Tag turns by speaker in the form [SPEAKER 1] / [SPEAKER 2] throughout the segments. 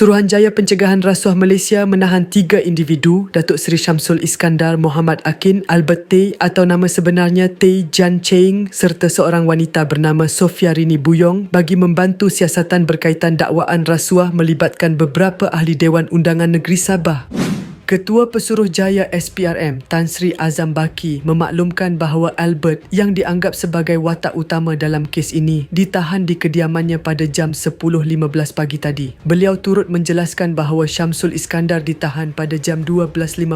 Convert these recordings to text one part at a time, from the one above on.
[SPEAKER 1] Suruhanjaya Pencegahan Rasuah Malaysia menahan tiga individu, Datuk Seri Syamsul Iskandar Muhammad Akin Albert Tay atau nama sebenarnya Tay Jan Cheng serta seorang wanita bernama Sofia Rini Buyong bagi membantu siasatan berkaitan dakwaan rasuah melibatkan beberapa ahli Dewan Undangan Negeri Sabah. Ketua Pesuruhjaya SPRM Tan Sri Azam Baki memaklumkan bahawa Albert yang dianggap sebagai watak utama dalam kes ini ditahan di kediamannya pada jam 10.15 pagi tadi. Beliau turut menjelaskan bahawa Syamsul Iskandar ditahan pada jam 12.51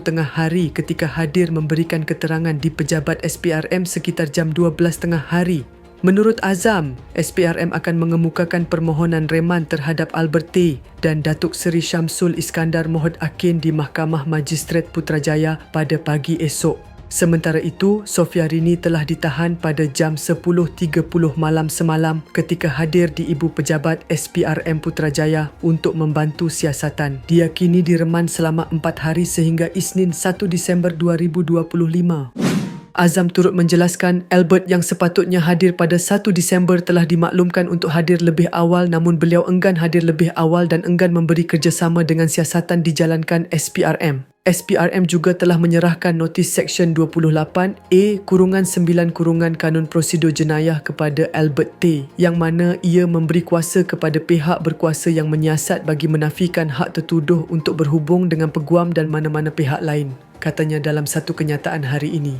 [SPEAKER 1] tengah hari ketika hadir memberikan keterangan di pejabat SPRM sekitar jam 12 tengah hari Menurut Azam, SPRM akan mengemukakan permohonan reman terhadap Albert T dan Datuk Seri Syamsul Iskandar Mohd Akin di Mahkamah Magistrat Putrajaya pada pagi esok. Sementara itu, Sofia Rini telah ditahan pada jam 10.30 malam semalam ketika hadir di Ibu Pejabat SPRM Putrajaya untuk membantu siasatan. Dia kini direman selama 4 hari sehingga Isnin 1 Disember 2025. Azam turut menjelaskan Albert yang sepatutnya hadir pada 1 Disember telah dimaklumkan untuk hadir lebih awal namun beliau enggan hadir lebih awal dan enggan memberi kerjasama dengan siasatan dijalankan SPRM. SPRM juga telah menyerahkan notis Seksyen 28A kurungan 9 kurungan Kanun Prosedur Jenayah kepada Albert T yang mana ia memberi kuasa kepada pihak berkuasa yang menyiasat bagi menafikan hak tertuduh untuk berhubung dengan peguam dan mana-mana pihak lain katanya dalam satu kenyataan hari ini.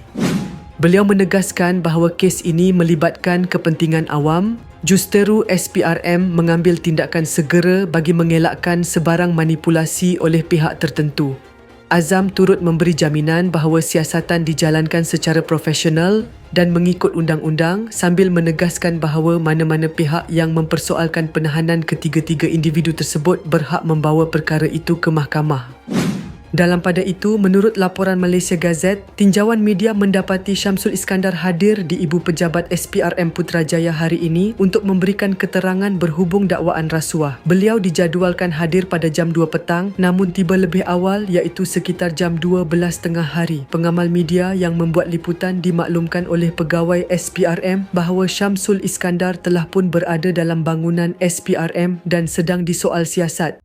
[SPEAKER 1] Beliau menegaskan bahawa kes ini melibatkan kepentingan awam. Justeru SPRM mengambil tindakan segera bagi mengelakkan sebarang manipulasi oleh pihak tertentu. Azam turut memberi jaminan bahawa siasatan dijalankan secara profesional dan mengikut undang-undang sambil menegaskan bahawa mana-mana pihak yang mempersoalkan penahanan ketiga-tiga individu tersebut berhak membawa perkara itu ke mahkamah. Dalam pada itu, menurut laporan Malaysia Gazette, tinjauan media mendapati Syamsul Iskandar hadir di Ibu Pejabat SPRM Putrajaya hari ini untuk memberikan keterangan berhubung dakwaan rasuah. Beliau dijadualkan hadir pada jam 2 petang namun tiba lebih awal iaitu sekitar jam 12 tengah hari. Pengamal media yang membuat liputan dimaklumkan oleh pegawai SPRM bahawa Syamsul Iskandar telah pun berada dalam bangunan SPRM dan sedang disoal siasat.